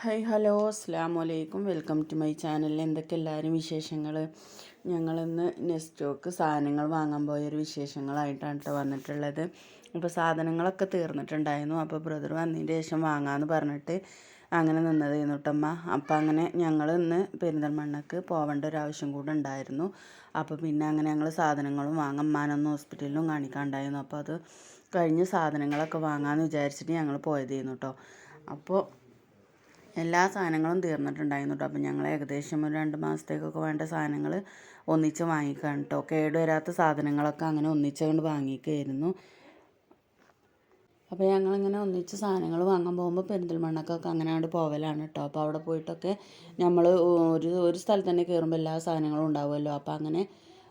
Hi hello അസ്സാം വലൈക്കും welcome to my channel. എന്തൊക്കെ എല്ലാവരും വിശേഷങ്ങൾ ഞങ്ങളിന്ന് നെസ്റ്റോക്ക് സാധനങ്ങൾ വാങ്ങാൻ പോയൊരു വിശേഷങ്ങളായിട്ടാണ് കേട്ടോ വന്നിട്ടുള്ളത്. അപ്പോൾ സാധനങ്ങളൊക്കെ തീർന്നിട്ടുണ്ടായിരുന്നു. അപ്പോൾ ബ്രദർ വന്നതിന് ശേഷം വാങ്ങാമെന്ന് പറഞ്ഞിട്ട് അങ്ങനെ നിന്നതായിരുന്നു കേട്ടമ്മ അപ്പം അങ്ങനെ ഞങ്ങൾ ഇന്ന് പെരിന്തൽമണ്ണക്ക് പോകേണ്ട ഒരു ആവശ്യം കൂടെ ഉണ്ടായിരുന്നു. അപ്പോൾ പിന്നെ അങ്ങനെ ഞങ്ങൾ സാധനങ്ങളും വാങ്ങാൻ മാനൊന്ന് ഹോസ്പിറ്റലിലും കാണിക്കാണ്ടായിരുന്നു. അപ്പോൾ അത് കഴിഞ്ഞ് സാധനങ്ങളൊക്കെ വാങ്ങാമെന്ന് വിചാരിച്ചിട്ട് ഞങ്ങൾ പോയതായിരുന്നു കേട്ടോ അപ്പോൾ എല്ലാ സാധനങ്ങളും തീർന്നിട്ടുണ്ടായിരുന്നു കേട്ടോ അപ്പം ഞങ്ങൾ ഏകദേശം ഒരു രണ്ട് മാസത്തേക്കൊക്കെ വേണ്ട സാധനങ്ങൾ ഒന്നിച്ച് വാങ്ങിക്കാൻ കേട്ടോ കേടുവരാത്ത സാധനങ്ങളൊക്കെ അങ്ങനെ ഒന്നിച്ചുകൊണ്ട് വാങ്ങിക്കുകയായിരുന്നു അപ്പോൾ ഞങ്ങളിങ്ങനെ ഒന്നിച്ച് സാധനങ്ങൾ വാങ്ങാൻ പോകുമ്പോൾ പെരിന്തൽമണ്ണക്കൊക്കെ അങ്ങനെ അങ്ങോട്ട് പോവലാണ് കേട്ടോ അപ്പോൾ അവിടെ പോയിട്ടൊക്കെ നമ്മൾ ഒരു ഒരു സ്ഥലത്ത് തന്നെ കയറുമ്പോൾ എല്ലാ സാധനങ്ങളും ഉണ്ടാവുമല്ലോ. അപ്പോൾ അങ്ങനെ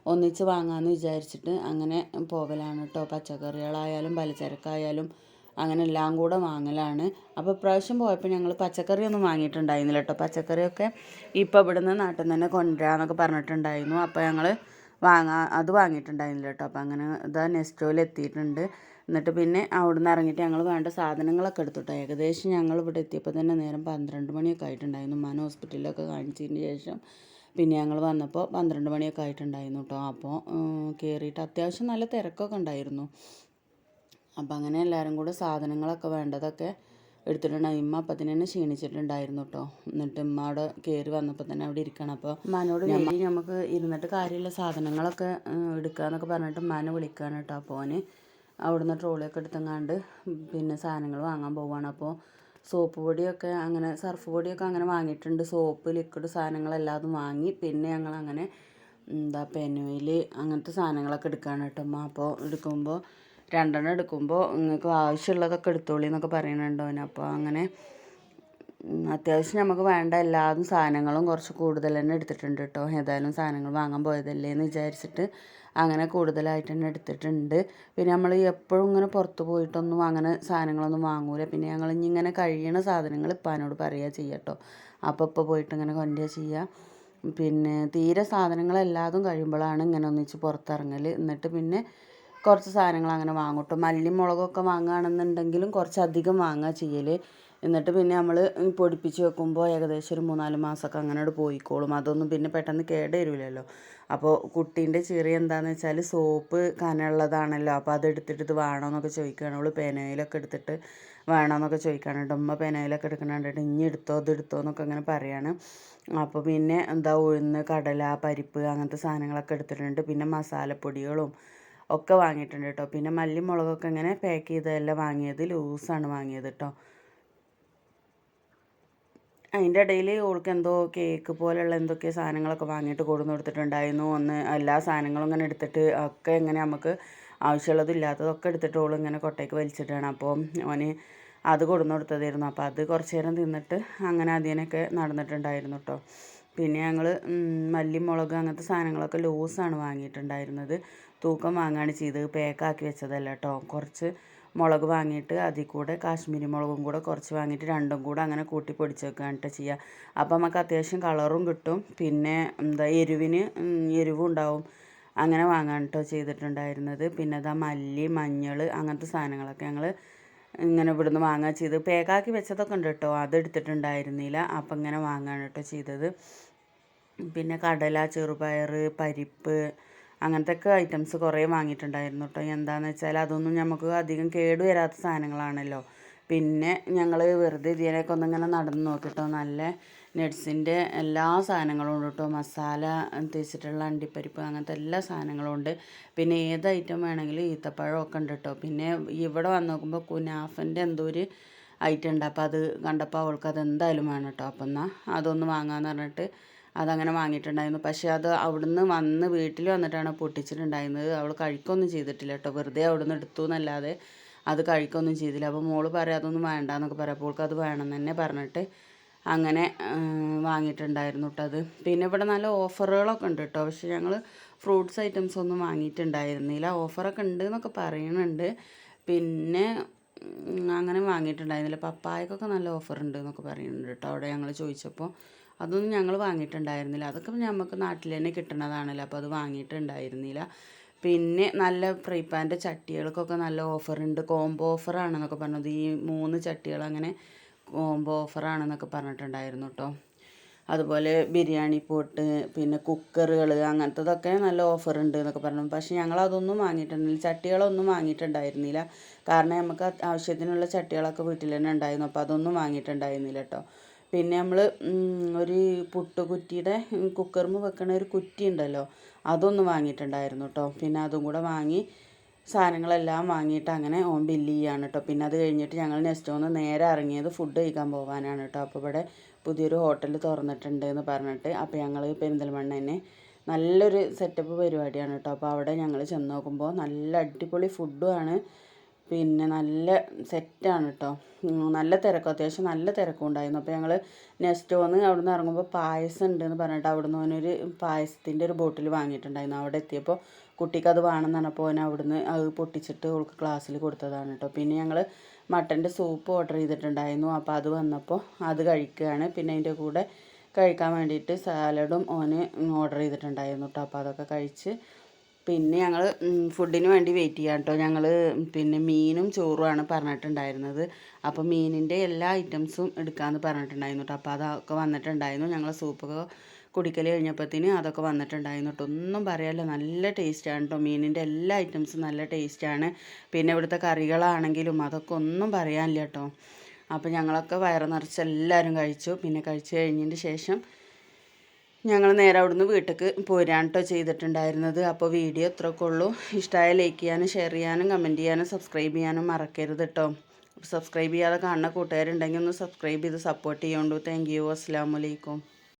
ഒന്നിച്ച് വാങ്ങാമെന്ന് വിചാരിച്ചിട്ട് അങ്ങനെ പോവലാണ് കേട്ടോ പച്ചക്കറികളായാലും പലചരക്കായാലും അങ്ങനെ എല്ലാം കൂടെ വാങ്ങലാണ്. അപ്പോൾ ഇപ്രാവശ്യം പോയപ്പോൾ ഞങ്ങൾ പച്ചക്കറിയൊന്നും വാങ്ങിയിട്ടുണ്ടായിരുന്നില്ല കേട്ടോ പച്ചക്കറിയൊക്കെ ഇപ്പോൾ ഇവിടുന്ന് നാട്ടിൽ നിന്ന് തന്നെ കൊണ്ടുവരാമെന്നൊക്കെ പറഞ്ഞിട്ടുണ്ടായിരുന്നു. അപ്പോൾ ഞങ്ങൾ വാങ്ങാ അത് വാങ്ങിയിട്ടുണ്ടായിരുന്നില്ല കേട്ടോ അപ്പോൾ അങ്ങനെ ഇതാ നെസ്റ്റോയിൽ എത്തിയിട്ടുണ്ട്. എന്നിട്ട് പിന്നെ അവിടെ നിന്ന് ഇറങ്ങിയിട്ട് ഞങ്ങൾ വേണ്ട സാധനങ്ങളൊക്കെ എടുത്തിട്ടോ ഏകദേശം ഞങ്ങൾ ഇവിടെ എത്തിയപ്പോൾ തന്നെ നേരം പന്ത്രണ്ട് മണിയൊക്കെ ആയിട്ടുണ്ടായിരുന്നു. മന ഹോസ്പിറ്റലിലൊക്കെ കാണിച്ചതിന് ശേഷം പിന്നെ ഞങ്ങൾ വന്നപ്പോൾ പന്ത്രണ്ട് മണിയൊക്കെ ആയിട്ടുണ്ടായിരുന്നു കേട്ടോ അപ്പോൾ കയറിയിട്ട് അത്യാവശ്യം നല്ല തിരക്കൊക്കെ ഉണ്ടായിരുന്നു. അപ്പം അങ്ങനെ എല്ലാവരും കൂടെ സാധനങ്ങളൊക്കെ വേണ്ടതൊക്കെ എടുത്തിട്ടുണ്ടായി ഇമ്മ അപ്പം തന്നെ ക്ഷീണിച്ചിട്ടുണ്ടായിരുന്നു കേട്ടോ എന്നിട്ട് ഉമ്മ അവിടെ കയറി വന്നപ്പോൾ തന്നെ അവിടെ ഇരിക്കണം. അപ്പോൾ ഉമ്മാനോട് വേണ്ടി നമുക്ക് ഇരുന്നിട്ട് കാര്യമുള്ള സാധനങ്ങളൊക്കെ എടുക്കുക എന്നൊക്കെ പറഞ്ഞിട്ട് ഉമ്മാനെ വിളിക്കുകയാണ് കേട്ടോ അപ്പോൾ അവന് അവിടുന്ന് ട്രോളിയൊക്കെ എടുത്തങ്ങാണ്ട് പിന്നെ സാധനങ്ങൾ വാങ്ങാൻ പോവുകയാണ് അപ്പോൾ സോപ്പ് പൊടിയൊക്കെ അങ്ങനെ സർഫ് പൊടിയൊക്കെ അങ്ങനെ വാങ്ങിയിട്ടുണ്ട്. സോപ്പ് ലിക്വിഡ് സാധനങ്ങളെല്ലാതും വാങ്ങി പിന്നെ ഞങ്ങൾ അങ്ങനെ എന്താ പെനുവിൽ അങ്ങനത്തെ സാധനങ്ങളൊക്കെ എടുക്കുകയാണ് കേട്ടോ അപ്പോൾ എടുക്കുമ്പോൾ രണ്ടെണ്ണം എടുക്കുമ്പോൾ നിങ്ങൾക്ക് ആവശ്യമുള്ളതൊക്കെ എടുത്തോളി എന്നൊക്കെ പറയുന്നുണ്ട് അപ്പോൾ അങ്ങനെ അത്യാവശ്യം നമുക്ക് വേണ്ട എല്ലാ സാധനങ്ങളും കുറച്ച് കൂടുതൽ തന്നെ എടുത്തിട്ടുണ്ട് കേട്ടോ ഏതായാലും സാധനങ്ങൾ വാങ്ങാൻ പോയതല്ലേ എന്ന് വിചാരിച്ചിട്ട് അങ്ങനെ കൂടുതലായിട്ട് തന്നെ എടുത്തിട്ടുണ്ട്. പിന്നെ നമ്മൾ എപ്പോഴും ഇങ്ങനെ പുറത്ത് പോയിട്ടൊന്നും അങ്ങനെ സാധനങ്ങളൊന്നും വാങ്ങൂല. പിന്നെ ഞങ്ങൾ ഇനി ഇങ്ങനെ കഴിയണ സാധനങ്ങൾ ഇപ്പാനോട് പറയുക ചെയ്യുക കേട്ടോ അപ്പോൾ പോയിട്ട് ഇങ്ങനെ കൊണ്ടുക ചെയ്യുക പിന്നെ തീരെ സാധനങ്ങളെല്ലാതും കഴിയുമ്പോഴാണ് ഇങ്ങനെ ഒന്നിച്ച് പുറത്തിറങ്ങൽ എന്നിട്ട് പിന്നെ കുറച്ച് സാധനങ്ങൾ അങ്ങനെ വാങ്ങും. കേട്ടോ മല്ലി മുളകൊക്കെ വാങ്ങുകയാണെന്നുണ്ടെങ്കിലും കുറച്ചധികം വാങ്ങുക ചെയ്യൽ എന്നിട്ട് പിന്നെ നമ്മൾ പൊടിപ്പിച്ച് വെക്കുമ്പോൾ ഏകദേശം ഒരു മൂന്നാൽ മാസമൊക്കെ അങ്ങനെ പോയിക്കോളും. അതൊന്നും പിന്നെ പെട്ടെന്ന് കേട് വരില്ലല്ലോ അപ്പോൾ കുട്ടീന്റെ ചെറിയ എന്താണെന്ന് വെച്ചാൽ സോപ്പ് കനമുള്ളതാണല്ലോ അപ്പോൾ അത് എടുത്തിട്ട് ഇത് വേണമെന്നൊക്കെ ചോദിക്കുകയാണ് അവൾ പേനയിലൊക്കെ എടുത്തിട്ട് വേണമെന്നൊക്കെ ചോദിക്കുകയാണ് ഉമ്മ പേനയിലൊക്കെ എടുക്കണ ഇനി എടുത്തോ അത് എടുത്തോ എന്നൊക്കെ അങ്ങനെ പറയാണ്. അപ്പോൾ പിന്നെ എന്താ ഉഴുന്ന് കടല പരിപ്പ് അങ്ങനത്തെ സാധനങ്ങളൊക്കെ എടുത്തിട്ടുണ്ട്. പിന്നെ മസാലപ്പൊടികളും ഒക്കെ വാങ്ങിയിട്ടുണ്ട് കേട്ടോ പിന്നെ മല്ലി മുളകൊക്കെ ഇങ്ങനെ പാക്ക് ചെയ്തതെല്ലാം വാങ്ങിയത്? ലൂസാണ് വാങ്ങിയത് കേട്ടോ അതിന്റെ ഇടയിൽ ഓൾക്ക് എന്തോ കേക്ക് പോലെയുള്ള എന്തൊക്കെ സാധനങ്ങളൊക്കെ വാങ്ങിയിട്ട് കൊടുന്ന് കൊടുത്തിട്ടുണ്ടായിരുന്നു. ഒന്ന് എല്ലാ സാധനങ്ങളും ഇങ്ങനെ എടുത്തിട്ട് ഒക്കെ ഇങ്ങനെ നമുക്ക് ആവശ്യമുള്ളതും ഇല്ലാത്തതൊക്കെ എടുത്തിട്ട് ഓൾ ഇങ്ങനെ കൊട്ടയ്ക്ക് വലിച്ചിട്ടാണ്. അപ്പോൾ അവന് അത് കൊടുന്ന് കൊടുത്തതായിരുന്നു. അപ്പോൾ അത് കുറച്ച് നേരം തിന്നിട്ട് അങ്ങനെ അതിനൊക്കെ നടന്നിട്ടുണ്ടായിരുന്നു കേട്ടോ പിന്നെ ഞങ്ങൾ മല്ലി മുളക് അങ്ങനത്തെ സാധനങ്ങളൊക്കെ ലൂസാണ് വാങ്ങിയിട്ടുണ്ടായിരുന്നത്. തൂക്കം വാങ്ങുകയാണ് ചെയ്തത്. പാക്കാക്കി വെച്ചതല്ല കേട്ടോ കുറച്ച് മുളക് വാങ്ങിയിട്ട് അതിൽ കൂടെ കാശ്മീരി മുളകും കൂടെ കുറച്ച് വാങ്ങിയിട്ട് രണ്ടും കൂടെ അങ്ങനെ കൂട്ടി പൊടിച്ച് വെക്കുകയാണ് ചെയ്യുക അപ്പോൾ നമുക്ക് അത്യാവശ്യം കളറും കിട്ടും. പിന്നെ എന്താ എരിവിന് എരിവും ഉണ്ടാവും. അങ്ങനെ വാങ്ങാൻ കേട്ടോ ചെയ്തിട്ടുണ്ടായിരുന്നത്. പിന്നെ അതാ മല്ലി മഞ്ഞൾ അങ്ങനത്തെ സാധനങ്ങളൊക്കെ ഞങ്ങൾ ഇങ്ങനെ ഇവിടുന്ന് വാങ്ങുക ചെയ്ത് പേക്കാക്കി വെച്ചതൊക്കെ ഉണ്ട് കേട്ടോ അത് എടുത്തിട്ടുണ്ടായിരുന്നില്ല. അപ്പം ഇങ്ങനെ വാങ്ങാണ് കേട്ടോ ചെയ്തത്. പിന്നെ കടല ചെറുപയർ പരിപ്പ് അങ്ങനത്തെ ഒക്കെ ഐറ്റംസ് കുറേ വാങ്ങിയിട്ടുണ്ടായിരുന്നു കേട്ടോ എന്താണെന്ന് വെച്ചാൽ അതൊന്നും നമുക്ക് അധികം കേട് വരാത്ത സാധനങ്ങളാണല്ലോ. പിന്നെ ഞങ്ങൾ വെറുതെ ഇതിനൊക്കെ ഒന്നിങ്ങനെ നടന്ന് നോക്കിട്ടോ നല്ല നട്ട്സിന്റെ എല്ലാ സാധനങ്ങളും ഉണ്ട് കേട്ടോ മസാല തേച്ചിട്ടുള്ള അണ്ടിപ്പരിപ്പ് അങ്ങനത്തെ എല്ലാ സാധനങ്ങളും ഉണ്ട്. പിന്നെ ഏത് ഐറ്റം വേണമെങ്കിലും ഈത്തപ്പഴം ഒക്കെ ഉണ്ട് കേട്ടോ പിന്നെ ഇവിടെ വന്ന് നോക്കുമ്പോൾ കുനാഫന്റെ എന്തോ ഒരു ഐറ്റം ഉണ്ട്. അപ്പോൾ അത് കണ്ടപ്പോൾ അവൾക്ക് അത് എന്തായാലും വേണം കേട്ടോ അപ്പം എന്നാൽ അതൊന്ന് വാങ്ങാമെന്ന് പറഞ്ഞിട്ട് അതങ്ങനെ വാങ്ങിയിട്ടുണ്ടായിരുന്നു. പക്ഷേ അത് അവിടുന്ന് വന്ന് വീട്ടിൽ വന്നിട്ടാണ് പൊട്ടിച്ചിട്ടുണ്ടായിരുന്നത്. അവൾ കഴിക്കൊന്നും ചെയ്തിട്ടില്ല കേട്ടോ. വെറുതെ അവിടുന്ന് എടുത്തു എന്നല്ലാതെ അത് കഴിക്കൊന്നും ചെയ്തില്ല. അപ്പോൾ മോൾ പറയാം അതൊന്നും വേണ്ട എന്നൊക്കെ പറയാം. അപ്പോൾ അത് വേണം തന്നെ പറഞ്ഞിട്ട് അങ്ങനെ വാങ്ങിയിട്ടുണ്ടായിരുന്നു കേട്ടോ അത്. പിന്നെ ഇവിടെ നല്ല ഓഫറുകളൊക്കെ ഉണ്ട് കേട്ടോ പക്ഷേ ഞങ്ങൾ ഫ്രൂട്ട്സ് ഐറ്റംസ് ഒന്നും വാങ്ങിയിട്ടുണ്ടായിരുന്നില്ല. ഓഫറൊക്കെ ഉണ്ട് എന്നൊക്കെ പറയുന്നുണ്ട് പിന്നെ അങ്ങനെ വാങ്ങിയിട്ടുണ്ടായിരുന്നില്ല. പപ്പായക്കൊക്കെ നല്ല ഓഫർ ഉണ്ട് എന്നൊക്കെ പറയുന്നുണ്ട് കേട്ടോ അവിടെ ഞങ്ങൾ ചോദിച്ചപ്പോൾ അതൊന്നും ഞങ്ങൾ വാങ്ങിയിട്ടുണ്ടായിരുന്നില്ല. അതൊക്കെ നമുക്ക് നാട്ടിൽ തന്നെ കിട്ടണതാണല്ലോ. അപ്പോൾ അത് വാങ്ങിയിട്ടുണ്ടായിരുന്നില്ല. പിന്നെ നല്ല ഫ്രൈ പാന്റെ ചട്ടികൾക്കൊക്കെ നല്ല ഓഫറുണ്ട്. കോംബോ ഓഫറാണെന്നൊക്കെ പറഞ്ഞത്. ഈ മൂന്ന് ചട്ടികൾ അങ്ങനെ കോംബോ ഓഫറാണെന്നൊക്കെ പറഞ്ഞിട്ടുണ്ടായിരുന്നു കേട്ടോ അതുപോലെ ബിരിയാണി പോട്ട് പിന്നെ കുക്കറുകൾ അങ്ങനത്തതൊക്കെ നല്ല ഓഫർ ഉണ്ട് എന്നൊക്കെ പറഞ്ഞു. പക്ഷേ ഞങ്ങൾ അതൊന്നും വാങ്ങിയിട്ടുണ്ടായില്ല ചട്ടികളൊന്നും വാങ്ങിയിട്ടുണ്ടായിരുന്നില്ല. കാരണം നമുക്ക് ആവശ്യത്തിനുള്ള ചട്ടികളൊക്കെ വീട്ടിൽ തന്നെ ഉണ്ടായിരുന്നു. അപ്പോൾ അതൊന്നും വാങ്ങിയിട്ടുണ്ടായിരുന്നില്ല കേട്ടോ പിന്നെ നമ്മൾ ഒരു പുട്ടുകുറ്റിയുടെ കുക്കറിൽ വെക്കണ ഒരു കുറ്റി ഉണ്ടല്ലോ അതൊന്ന് വാങ്ങിയിട്ടുണ്ടായിരുന്നു കേട്ടോ പിന്നെ അതും കൂടെ വാങ്ങി സാധനങ്ങളെല്ലാം വാങ്ങിയിട്ട് അങ്ങനെ ഓൻ ബില്ല് ചെയ്യാണ് കേട്ടോ പിന്നെ അത് കഴിഞ്ഞിട്ട് ഞങ്ങൾ നെക്സ്റ്റ് ഒന്ന് നേരെ ഇറങ്ങിയത് ഫുഡ് കഴിക്കാൻ പോകാനാണ് കേട്ടോ അപ്പോൾ ഇവിടെ പുതിയൊരു ഹോട്ടൽ തുറന്നിട്ടുണ്ട് എന്ന് പറഞ്ഞിട്ട് അപ്പോൾ ഞങ്ങൾ പെരിന്തൽമണ്ണ തന്നെ നല്ലൊരു സെറ്റപ്പ് പരിപാടിയാണ് കേട്ടോ അപ്പോൾ അവിടെ ഞങ്ങൾ ചെന്ന് നോക്കുമ്പോൾ നല്ല അടിപൊളി ഫുഡുമാണ് പിന്നെ നല്ല സെറ്റാണ് കേട്ടോ നല്ല തിരക്കും. അത്യാവശ്യം നല്ല തിരക്കും ഉണ്ടായിരുന്നു അപ്പോൾ ഞങ്ങൾ നെക്സ്റ്റ് വന്ന് അവിടെ നിന്ന് ഇറങ്ങുമ്പോൾ പായസം ഉണ്ടെന്ന് പറഞ്ഞിട്ട് അവിടെ നിന്ന് ഓനൊരു പായസത്തിന്റെ ഒരു ബോട്ടിൽ വാങ്ങിയിട്ടുണ്ടായിരുന്നു. അവിടെ എത്തിയപ്പോൾ കുട്ടിക്ക് അത് വേണമെന്ന് പറഞ്ഞപ്പോൾ ഓൻ അവിടുന്ന് അത് പൊട്ടിച്ചിട്ട് ഓൾക്ക് ക്ലാസ്സിൽ കൊടുത്തതാണ് കേട്ടോ പിന്നെ ഞങ്ങൾ മട്ടന്റെ സൂപ്പ് ഓർഡർ ചെയ്തിട്ടുണ്ടായിരുന്നു. അപ്പോൾ അത് വന്നപ്പോൾ അത് കഴിക്കുകയാണ് പിന്നെ അതിന്റെ കൂടെ കഴിക്കാൻ വേണ്ടിയിട്ട് സാലഡും ഓന് ഓർഡർ ചെയ്തിട്ടുണ്ടായിരുന്നു കേട്ടോ അപ്പോൾ അതൊക്കെ കഴിച്ച് പിന്നെ ഞങ്ങൾ ഫുഡിന് വേണ്ടി വെയിറ്റ് ചെയ്യാം കേട്ടോ ഞങ്ങൾ പിന്നെ മീനും ചോറുമാണ് പറഞ്ഞിട്ടുണ്ടായിരുന്നത്. അപ്പോൾ മീനിന്റെ എല്ലാ ഐറ്റംസും എടുക്കാമെന്ന് പറഞ്ഞിട്ടുണ്ടായിരുന്നു കേട്ടോ അപ്പോൾ അതൊക്കെ വന്നിട്ടുണ്ടായിരുന്നു. ഞങ്ങൾ സൂപ്പൊക്കെ കുടിക്കൽ കഴിഞ്ഞപ്പോഴത്തേന് അതൊക്കെ വന്നിട്ടുണ്ടായിരുന്നു കേട്ടോ ഒന്നും പറയാനില്ല. നല്ല ടേസ്റ്റാണ് കേട്ടോ മീനിന്റെ എല്ലാ ഐറ്റംസും നല്ല ടേസ്റ്റാണ് പിന്നെ ഇവിടുത്തെ കറികളാണെങ്കിലും അതൊക്കെ ഒന്നും പറയാനില്ല കേട്ടോ അപ്പോൾ ഞങ്ങളൊക്കെ വയറ് നിറച്ച് എല്ലാവരും കഴിച്ചു. പിന്നെ കഴിച്ചു കഴിഞ്ഞതിന് ശേഷം ഞങ്ങൾ നേരെ അവിടുന്ന് വീട്ടിലേക്ക് പോരാൻ കേട്ടോ ചെയ്തിട്ടുണ്ടായിരുന്നത്. അപ്പോൾ വീഡിയോ ഇത്രയൊക്കെ ഉള്ളൂ. ഇഷ്ടമായ ലൈക്ക് ചെയ്യാനും ഷെയർ ചെയ്യാനും കമന്റ് ചെയ്യാനും സബ്സ്ക്രൈബ് ചെയ്യാനും മറക്കരുത് കേട്ടോ സബ്സ്ക്രൈബ് ചെയ്യാതെ കാണുന്ന കൂട്ടുകാരുണ്ടെങ്കിൽ ഒന്ന് സബ്സ്ക്രൈബ് ചെയ്ത് സപ്പോർട്ട് ചെയ്യുകൊണ്ടു താങ്ക് യു അസ്സാം വലൈക്കും